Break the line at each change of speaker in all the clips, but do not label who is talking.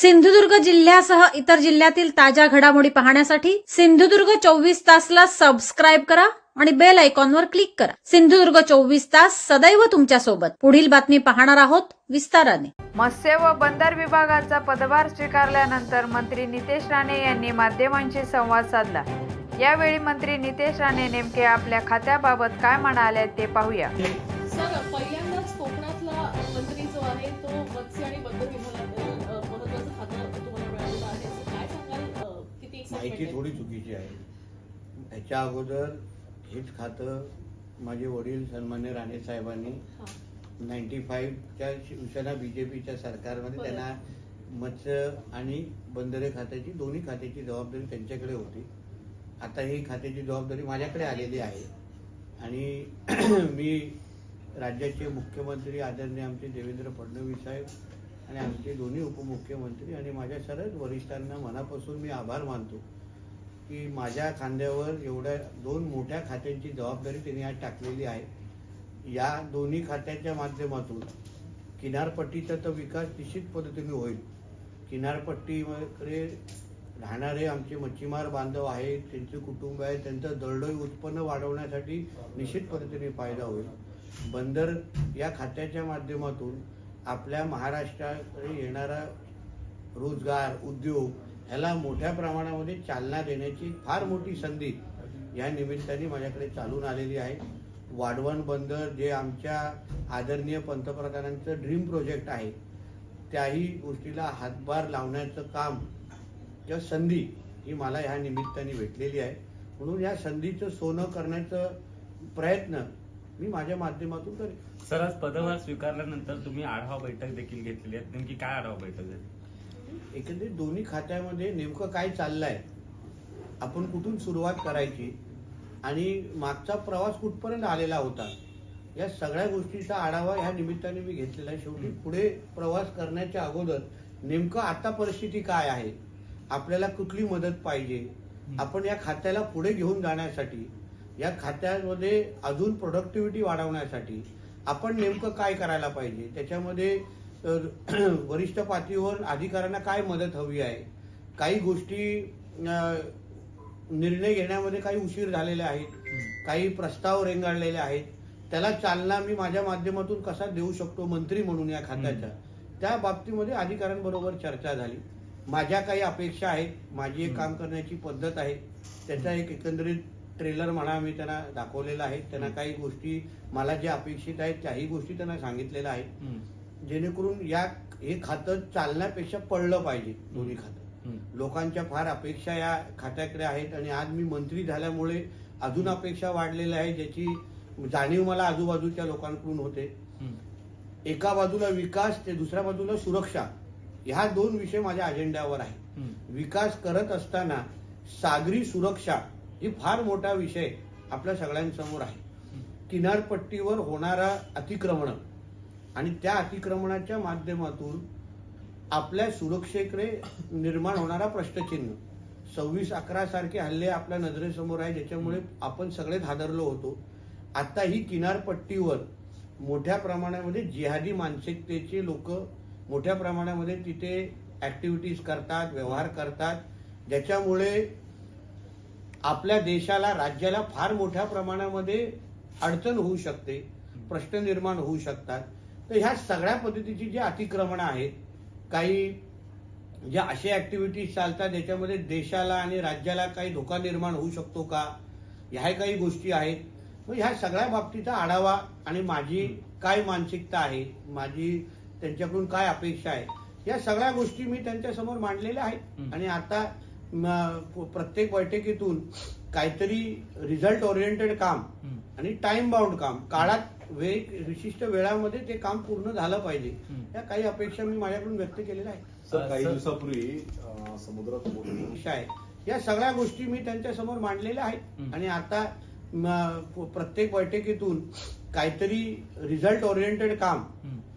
सिंधुदुर्ग जिल्ह्यासह इतर जिल्ह्यातील ताज्या घडामोडी पाहण्यासाठी सिंधुदुर्ग चोवीस तासला सबस्क्राईब करा आणि बेल आयकॉनवर क्लिक करा. सिंधुदुर्ग चोवीस तास सदैव तुमच्यासोबत. पुढील बातमी पाहणार आहोत विस्ताराने.
मत्स्य व बंदर विभागाचा पदभार स्वीकारल्यानंतर मंत्री नितेश राणे यांनी माध्यमांशी संवाद साधला. यावेळी मंत्री नितेश राणे नेमके आपल्या खात्याबाबत काय म्हणाले ते पाहूया.
सर पहिल्यांदाच कोकणातला
माहिती? थोडी चुकीची आहे ह्याच्या अगोदर हेच खातं माझे वडील सन्मान्य राणे साहेबांनी. नाईन्टी फाईव्हच्या शिवसेना बी जे पीच्या सरकारमध्ये. त्यांना मत्स्य आणि बंदरे खात्याची दोन्ही खात्याची जबाबदारी त्यांच्याकडे होती आता ही खात्याची जबाबदारी माझ्याकडे आलेली आहे आणि मी राज्याचे मुख्यमंत्री आदरणीय आमचे देवेंद्र फडणवीस साहेब आणि आमचे दोन्ही उपमुख्यमंत्री आणि माझ्या सर्वच वरिष्ठांना मनापासून मी आभार मानतो की माझ्या खांद्यावर एवढ्या दोन मोठ्या खात्यांची जबाबदारी त्यांनी आज टाकलेली आहे. या दोन्ही खात्याच्या माध्यमातून किनारपट्टीचा तर विकास निश्चित पद्धतीने होईल. किनारपट्टीकडे राहणारे आमचे मच्छीमार बांधव आहेत त्यांचे कुटुंब आहे त्यांचं दरडोई उत्पन्न वाढवण्यासाठी निश्चित पद्धतीने फायदा होईल. बंदर या खात्याच्या माध्यमातून आपल्या महाराष्ट्राकडे येणारा रोजगार उद्योग ह्याला मोठ्या प्रमाणामध्ये चालना देण्याची फार मोठी संधी या निमित्ताने माझ्याकडे चालून आलेली आहे. वाढवण बंदर जे आमच्या आदरणीय पंतप्रधानांचं ड्रीम प्रोजेक्ट आहे त्याही गोष्टीला हातभार लावण्याचं काम किंवा संधी ही मला ह्या निमित्ताने भेटलेली आहे. म्हणून या संधीचं सोनं करण्याचं प्रयत्न मी माझ्या माध्यमातून करेन.
सर आज पदभार स्वीकारल्यानंतर तुम्ही आढावा बैठक देखील घेतलेली आहे. नेमकी काय आढावा बैठक झाली?
एकंदरीत दोन्ही खात्यामध्ये नेमकं काय चाललंय आपण कुठून सुरुवात करायची आणि मागचा प्रवास कुठपर्यंत आलेला होता या सगळ्या गोष्टीचा आढावा ह्या निमित्ताने मी घेतलेला आहे. शेवटी पुढे प्रवास करण्याच्या अगोदर नेमकं आता परिस्थिती काय आहे आपल्याला कुठली मदत पाहिजे आपण या खात्याला पुढे घेऊन जाण्यासाठी या खात्यामध्ये अजून प्रोडक्टिव्हिटी वाढवण्यासाठी आपण नेमकं काय करायला पाहिजे त्याच्यामध्ये वरिष्ठ पातळीवर अधिकाऱ्यांना काय मदत हवी आहे? काही गोष्टी निर्णय घेण्यामध्ये काही उशीर झालेले आहेत. काही प्रस्ताव रेंगाळलेले आहेत. त्याला चालना मी माझ्या माध्यमातून कसा देऊ शकतो मंत्री म्हणून या खात्याच्या त्या बाबतीमध्ये अधिकाऱ्यांबरोबर चर्चा झाली. माझ्या काही अपेक्षा आहेत. माझी एक काम करण्याची पद्धत आहे. त्याचा एक एकंदरीत ट्रेलर म्हणा मी त्यांना दाखवलेला आहे. त्यांना काही गोष्टी मला ज्या अपेक्षित आहेत त्याही गोष्टी त्यांना सांगितलेल्या आहेत. जेणेकरून या हे खातं चालण्यापेक्षा पडलं पाहिजे दोन्ही खातं. लोकांच्या फार अपेक्षा या खात्याकडे आहेत आणि आज मी मंत्री झाल्यामुळे अजून अपेक्षा वाढलेल्या आहे ज्याची जाणीव मला आजूबाजूच्या लोकांकडून होते. एका बाजूला विकास ते दुसऱ्या बाजूला सुरक्षा ह्या दोन विषय माझ्या अजेंड्यावर आहे. विकास करत असताना सागरी सुरक्षा ही फार मोठा विषय आपल्या सगळ्यांसमोर आहे किनारपट्टीवर होणारा अतिक्रमण आणि त्या अतिक्रमणाच्या माध्यमातून आपल्या सुरक्षेकडे निर्माण होणारा प्रश्नचिन्ह. सव्वीस अकरा सारखे हल्ले आपल्या नजरेसमोर आहे ज्याच्यामुळे आपण सगळेच हादरलो होतो. आता ही किनारपट्टीवर मोठ्या प्रमाणामध्ये जिहादी मानसिकतेचे लोक मोठ्या प्रमाणामध्ये तिथे ऍक्टिव्हिटीज करतात व्यवहार करतात. ज्याच्यामुळे आपल्या देशाला राज्याला फार मोठ्या प्रमाणामध्ये अडचण होऊ शकते प्रश्न निर्माण होऊ शकतात. तर ह्या सगळ्या पद्धतीची जी अतिक्रमणं आहेत काही ज्या अशा ऍक्टिव्हिटीज चालतात ज्याच्यामध्ये देशाला आणि राज्याला काही धोका निर्माण होऊ शकतो का ह्या काही गोष्टी आहेत मग ह्या सगळ्या बाबतीचा आढावा आणि माझी काय मानसिकता आहे माझी त्यांच्याकडून काय अपेक्षा आहे या सगळ्या गोष्टी मी त्यांच्यासमोर मांडलेल्या आहेत. आणि आता प्रत्येक बैठकीतून काहीतरी रिझल्ट ओरिएंटेड काम. आणि टाइम बाउंड काम. काळात वेग विशिष्ट वेळामध्ये ते काम पूर्ण झालं पाहिजे. या काही अपेक्षा मी माझ्याकडून व्यक्त केलेल्या आहेत.
सर काही दिवसापूर्वी समुद्रात
आहे या सगळ्या गोष्टी मी त्यांच्यासमोर मांडलेल्या आहेत. आणि आता प्रत्येक बैठकीतून काहीतरी रिझल्ट ओरिएंटेड काम.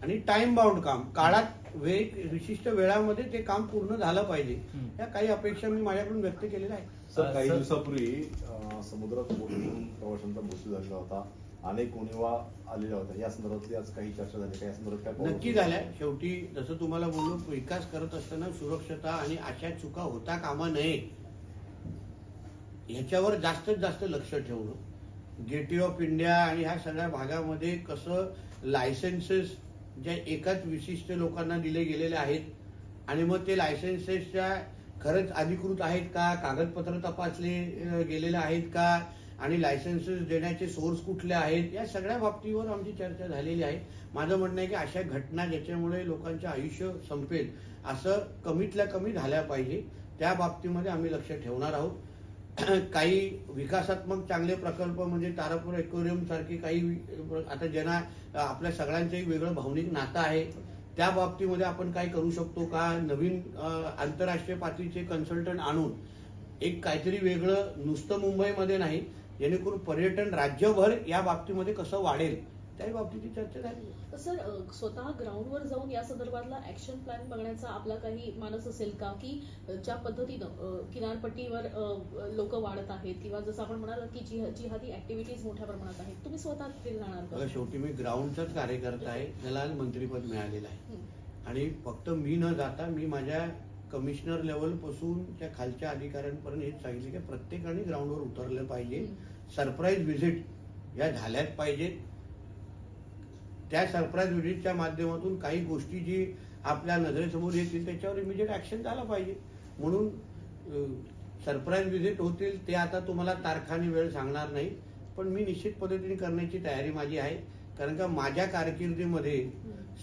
आणि टाइम बाउंड काम. काळात वेग विशिष्ट वेळामध्ये ते काम पूर्ण झालं पाहिजे. या काही अपेक्षा मी माझ्याकडून व्यक्त केलेल्या आहेत.
सर काही दिवसापूर्वी समुद्रात प्रवाशांचा मृत्यू झालेला होता. अनेक उणीवा आलेल्या होत्या. या संदर्भातली आज काही चर्चा झाली. का या संदर्भात काय
नक्की? झाल्या. शेवटी जसं तुम्हाला बोललो विकास करत असताना सुरक्षता आणि अशा चुका होता कामा नये ह्याच्यावर जास्तीत जास्त लक्ष ठेवणं. गेटवे ऑफ इंडिया आणि ह्या सगळ्या भागामध्ये कसं लायसन्सेस ज्या एकाच विशिष्ट लोकांना दिले गेलेले आहेत आणि मग ते लायसन्सेसच्या खरंच अधिकृत आहेत का? कागदपत्र तपासले गेलेले आहेत का? आणि लायसन्सेस देण्याचे सोर्स कुठले आहेत? या सगळ्या बाबतीवर आमची चर्चा झालेली आहे. माझं म्हणणं आहे की अशा घटना ज्याच्यामुळे लोकांचं आयुष्य संपेल असं कमीतल्या कमी झाल्या पाहिजे. त्या बाबतीमध्ये आम्ही लक्ष ठेवणार आहोत. काही विकासात्मक चांगले प्रकल्प म्हणजे तारापूर एक्वेरियम सारखे काही आता ज्यांना आपल्या सगळ्यांचंही वेगळं भावनिक नातं आहे त्या बाबतीमध्ये आपण काय करू शकतो का? नवीन आंतरराष्ट्रीय पातळीचे कन्सल्टंट आणून एक काहीतरी वेगळं नुसतं मुंबईमध्ये नाही जेणेकरून पर्यटन राज्यभर या बाबतीमध्ये कसं वाढेल? त्या बाबतीची चर्चा झाली.
सर स्वतः ग्राउंडवर जाऊन या संदर्भातला ऍक्शन प्लॅन बघण्याचा आपला काही मानस असेल का? की ज्या पद्धतीनं किनारपट्टीवर लोक वाढत आहेत किंवा जसं आपण म्हणाल की जिहा- जिहादी ऍक्टिव्हिटीज मोठ्या प्रमाणात आहेत तुम्ही स्वतः तिथे जाणार
शेवटी मी ग्राउंडचाच कार्यकर्ता आहे त्याला आज मंत्रीपद मिळालेलं आहे.
हं.
आणि फक्त मी न जाता मी माझ्या कमिशनर लेवलपासून त्या खालच्या अधिकाऱ्यांपर्यंत हेच सांगितले की प्रत्येकाने ग्राउंडवर उतरलं पाहिजे. सरप्राईज व्हिजिट या झाल्याच पाहिजेत. त्या सरप्राईज व्हिजिटच्या माध्यमातून काही गोष्टी जी आपल्या नजरेसमोर येतील त्याच्यावर इमिजिएट ऍक्शन झालं पाहिजे. म्हणून सरप्राईज व्हिजिट होतील ते आता तुम्हाला तारखाने वेळ सांगणार नाही पण मी निश्चित पद्धतीने करण्याची तयारी माझी आहे. कारण का माझ्या कारकिर्दीमध्ये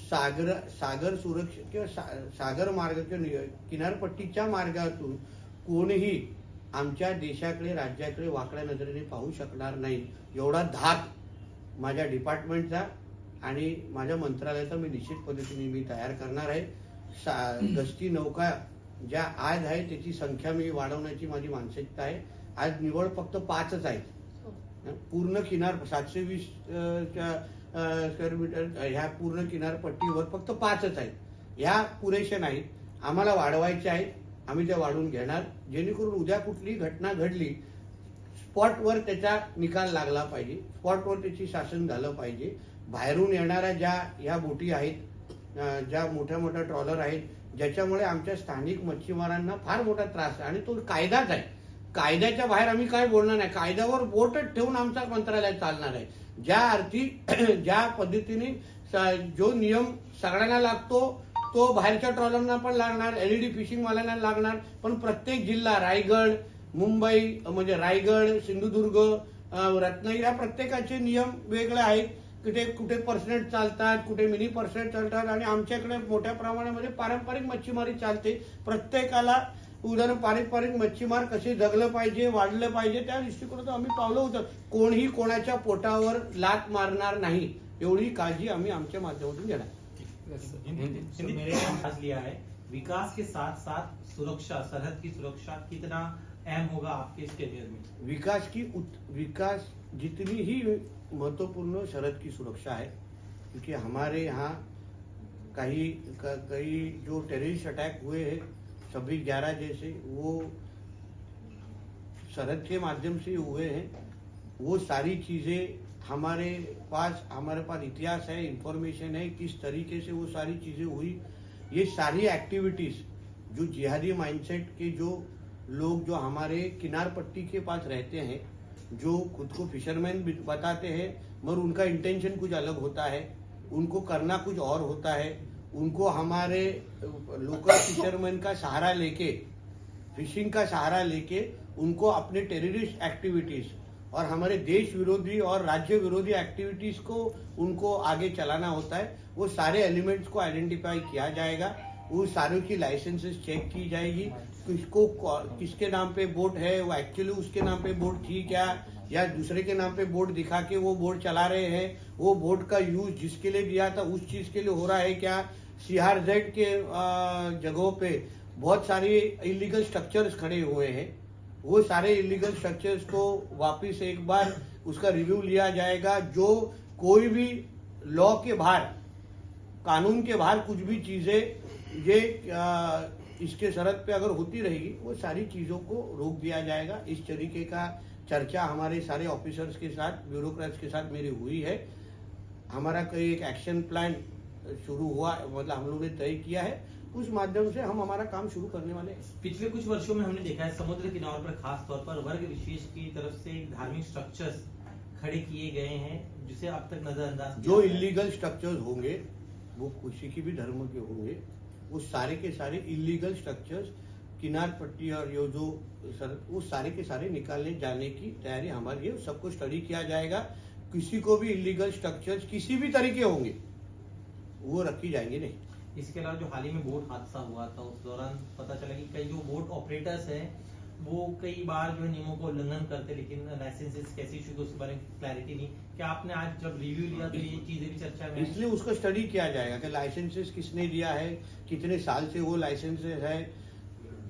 सागर सागर सुरक्षा किंवा सा- सागर मार्ग किंवा किनारपट्टीच्या मार्गातून कोणीही आमच्या देशाकडे राज्याकडे वाकड्या नजरेने पाहू शकणार नाही. एवढा धाक माझ्या डिपार्टमेंटचा आणि माझ्या मंत्रालयाचा मी निश्चित पद्धतीने मी तयार करणार आहे. सा- गस्ती नौका ज्या आज आहे त्याची संख्या मी वाढवण्याची माझी मानसिकता आहे. आज निवड फक्त पाचच आहेत.
हो.
पूर्ण किनार सातशे वीस अ, च्या, अ, स्क्वेअर मीटर ह्या पूर्ण किनारपट्टीवर फक्त पाचच आहेत. ह्या पुरेशा नाहीत. आम्हाला वाढवायच्या आहेत. आम्ही त्या वाढवून घेणार. जेणेकरून उद्या कुठली घटना घडली स्पॉटवर त्याचा निकाल लागला पाहिजे. स्पॉटवर त्याची शासन झालं पाहिजे. बाहेरून येणाऱ्या ज्या ह्या बोटी आहेत ज्या मोठ्या मोठ्या ट्रॉलर आहेत ज्याच्यामुळे आमच्या स्थानिक मच्छीमारांना फार मोठा त्रास आहे. आणि तो कायदाच आहे. कायद्याच्या बाहेर आम्ही काय बोलणार नाही. कायद्यावर बोटच ठेवून आमचा मंत्रालय चालणार आहे. ज्या अर्थी ज्या पद्धतीने जो नियम सगळ्यांना लागतो तो बाहेरच्या ट्रॉलरना पण लागणार एलईडी फिशिंगवाल्यांना लागणार. पण प्रत्येक जिल्हा रायगड मुंबई म्हणजे रायगड सिंधुदुर्ग रत्नागिरी या प्रत्येकाचे नियम वेगळे आहेत. कुठे कुठे पर्सेंट चालतात कुठे मिनी पर्सेंट चालतात आणि आमच्याकडे मोठ्या प्रमाणामध्ये पारंपरिक मच्छीमारी चालते. प्रत्येकाला उदाहरण पारंपरिक मच्छीमार कसे जगलं पाहिजे वाढलं पाहिजे त्या दृष्टिकोनातून आम्ही पावलं होतं कोणीही कोणाच्या पोटावर लात मारणार नाही. एवढी काळजी आम्ही आमच्या माध्यमातून घेणार.
आहे लिया है विकास के साथ साथ सुरक्षा सरहद की सुरक्षा कितना अहम होगा आपके इस करियर में
विकास की उत, विकास जितनी ही महत्वपूर्ण सरहद की सुरक्षा है, क्योंकि हमारे यहाँ कहीं कई जो टेररिस्ट अटैक हुए हैं, छब्बीस ग्यारह जैसे, वो सरहद के माध्यम से हुए हैं। वो सारी चीज़ें हमारे पास हमारे पास इतिहास है इंफॉर्मेशन है, किस तरीके से वो सारी चीज़ें हुई। ये सारी एक्टिविटीज़ जो जिहादी माइंडसेट के जो लोग, जो हमारे किनार पट्टी के पास रहते हैं जो खुद को फिशरमैन बताते हैं, मगर उनका इंटेंशन कुछ अलग होता है। उनको करना कुछ और होता है। उनको हमारे लोकल फिशरमैन का सहारा लेके फिशिंग का सहारा लेके उनको अपने टेररिस्ट एक्टिविटीज़ और हमारे देश विरोधी और राज्य विरोधी एक्टिविटीज़ को उनको आगे चलाना होता है। वो सारे एलिमेंट्स को आइडेंटिफाई किया जाएगा। वो सारों की लाइसेंसेस चेक की जाएगी। किसको किसके नाम पे बोट है, वो एक्चुअली उसके नाम पे बोट थी क्या? या दूसरे के नाम पे बोट दिखा के वो बोट चला रहे हैं? वो बोट का यूज़ जिसके लिए दिया था, उस चीज़ के लिए हो रहा है क्या? सीआरजेड के जगहों पे बहुत सारे इलीगल स्ट्रक्चर्स खड़े हुए हैं। वो सारे इलीगल स्ट्रक्चर्स को वापस एक बार उसका रिव्यू लिया जाएगा। जो कोई भी लॉ के बाहर, कानून के बाहर कुछ भी चीज़ें, ये इसके सरहद पे अगर होती रहेगी वो सारी चीज़ों को रोक दिया जाएगा। इस तरीके का चर्चा हमारे सारे ऑफिसर्स के साथ ब्यूरोक्रेट्स के साथ मेरी हुई है। हमारा कई एक एक्शन प्लान शुरू हुआ मतलब हम लोग ने तय किया है। उस माध्यम से हम हमारा काम शुरू करने वाले हैं।
पिछले कुछ वर्षों में हमने देखा है समुद्र किनारों पर खास तौर पर वर्ग विशेष की तरफ़ से धार्मिक स्ट्रक्चर्स खड़े किए गए हैं जिसे अब तक नजरअंदाज
जो। इलीगल स्ट्रक्चर्स होंगे वो किसी की भी धर्म के होंगे वो सारे के सारे इलीगल स्ट्रक्चर्स किनार पट्टी और ये जो सर वो सारे के सारे निकाले जाने की तैयारी हमारी है। सबको स्टडी किया जाएगा। किसी को भी इलीगल स्ट्रक्चर्स किसी भी तरीके होंगे, वो रखी जाएँगे नहीं।
इसके अलावा जो हाल ही में बोट हादसा हुआ था, उस दौरान पता चला कि कई जो बोट ऑपरेटर्स हैं वो कई बार जो है नियमों को उल्लंघन करते लेकिन लाइसेंसेस कैसे इशू उसके बारे में क्लैरिटी नहीं। क्या आपने आज जब रिव्यू लिया तो ये चीज़ें भी चर्चा में
इसलिए उसको स्टडी किया जाएगा कि लाइसेंसेस किसने दिया है कितने साल से वो लाइसेंसेस है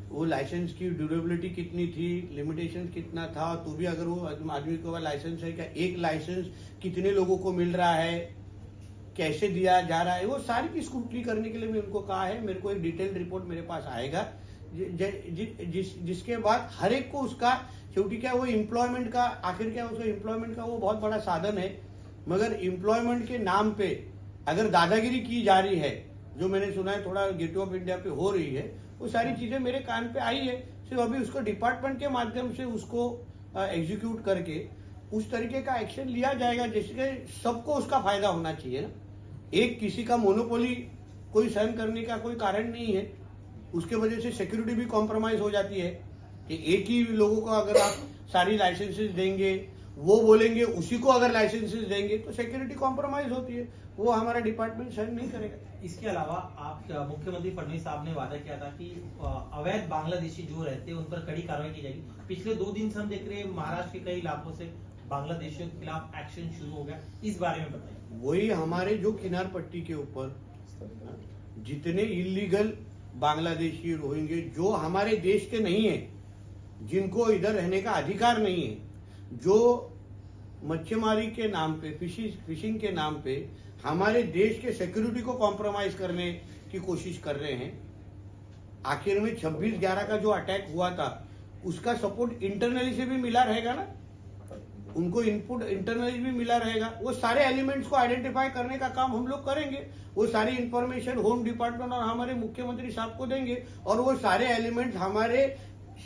वो लाइसेंस की ड्यूरेबिलिटी कितनी थी लिमिटेशन कितना था तो भी अगर वो आदमी के पास लाइसेंस है क्या एक लाइसेंस कितने लोगों को मिल रहा है कैसे दिया जा रहा है वो सारी की स्क्रूटनी करने के लिए मैं उनको कहा है। मेरे को एक डिटेल्ड रिपोर्ट मेरे पास आएगा। जिस, जिसके बाद हर एक को उसका, क्योंकि क्या वो एम्प्लॉयमेंट का, आखिर क्या उसका एम्प्लॉयमेंट का वो बहुत बड़ा साधन है, मगर एम्प्लॉयमेंट के नाम पे अगर दादागिरी की जा रही है, जो मैंने सुना है थोड़ा गेटवे ऑफ़ इंडिया पे हो रही है, वो सारी चीज़ें मेरे कान पे आई है, सिर्फ़ अभी उसको डिपार्टमेंट के माध्यम से उसको एग्जीक्यूट करके उस तरीके का एक्शन लिया जाएगा जिससे सबको उसका फ़ायदा होना चाहिए ना। एक किसी का मोनोपोली कोई सहन करने का कोई कारण नहीं है। उसके वजह से सिक्योरिटी भी कॉम्प्रोमाइज हो जाती है कि एक ही लोगों को अगर आप सारी लाइसेंसेस देंगे वो बोलेंगे उसी को अगर लाइसेंसेस देंगे तो सिक्योरिटी कॉम्प्रोमाइज होती है। वो हमारा डिपार्टमेंट सहन नहीं करेगा।
इसके अलावा आप मुख्यमंत्री फडणवीस साहब ने वादा किया था कि अवैध बांग्लादेशी जो रहते हैं उन पर कड़ी कार्रवाई की जाएगी। पिछले दो दिन से हम देख रहे हैं महाराष्ट्र के कई इलाकों से बांग्लादेशियों के खिलाफ एक्शन शुरू हो गया। इस बारे में बताइए।
वही हमारे जो किनार पट्टी के ऊपर जितने इलीगल बांग्लादेशी रोहिंगे जो हमारे देश के नहीं है, जिनको इधर रहने का अधिकार नहीं है, जो मच्छीमारी के नाम पे, फिशिंग फिशिंग के नाम पे हमारे देश के सिक्योरिटी को कॉम्प्रोमाइज करने की कोशिश कर रहे हैं, आखिर में 26 ग्यारह का जो अटैक हुआ था, उसका सपोर्ट इंटरनली से भी मिला रहेगा ना? उनको इनपुट इंटरनली भी मिला रहेगा। वो सारे एलिमेंट्स को आइडेंटिफाई करने का काम हम लोग करेंगे। वो सारी इंफॉर्मेशन होम डिपार्टमेंट और हमारे मुख्यमंत्री साहब को देंगे और वो सारे एलिमेंट्स हमारे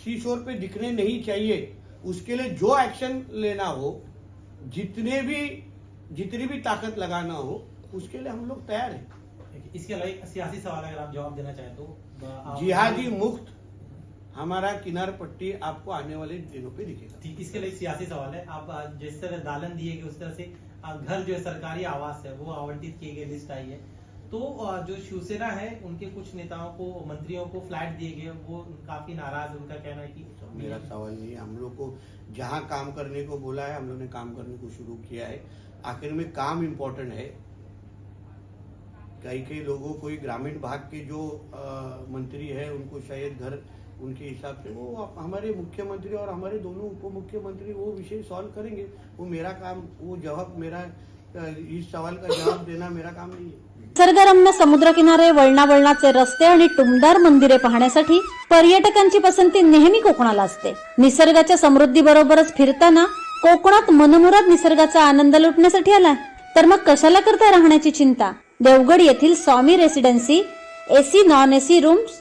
सी शोर पे दिखने नहीं चाहिए। उसके लिए जो एक्शन लेना हो जितने भी जितनी भी ताकत लगाना हो उसके लिए हम लोग तैयार हैं।
इसके अलावा सियासी सवाल अगर आप जवाब देना चाहें तो।
जिहादी मुक्त हमारा किनार पट्टी आपको आने वाले दिनों पे दिखेगा।
ठीक इसके लिए सियासी सवाल है। आप जिस तरह दालन दिए गए उस तरह से घर जो है सरकारी आवास है वो आवंटित किए गए लिस्ट आई है। तो जो शिवसेना है उनके कुछ नेताओं को मंत्रियों को फ्लैट दिए गए वो काफ़ी नाराज़ उनका कहना है कि
मेरा सवाल नहीं है हम लोग को जहाँ काम करने को बोला है हम लोग ने काम करने को शुरू किया है। आखिर में काम इम्पोर्टेंट है। कई कई लोगों कोई ग्रामीण भाग के जो अ, मंत्री है उनको शायद घर उनके हिसाब से। वो हमारे मुख्यमंत्री और हमारे दोनों उप मुख्यमंत्री वो विषय सॉल्व करेंगे। वो मेरा काम वो जवाब मेरा इस सवाल का जवाब देना मेरा काम नहीं है।
निसर्गरम्य समुद्रकिनारे वळणावळणाचे रस्ते आणि टुमदार मंदिरे पाहण्यासाठी पर्यटकांची पसंती नेहमी कोकणाला असते. निसर्गाच्या समृद्धी बरोबरच फिरताना कोकणात मनमुराद निसर्गाचा आनंद लुटण्यासाठी आला तर मग कशाला करता राहण्याची चिंता? देवगड येथील Swami residency AC non AC rooms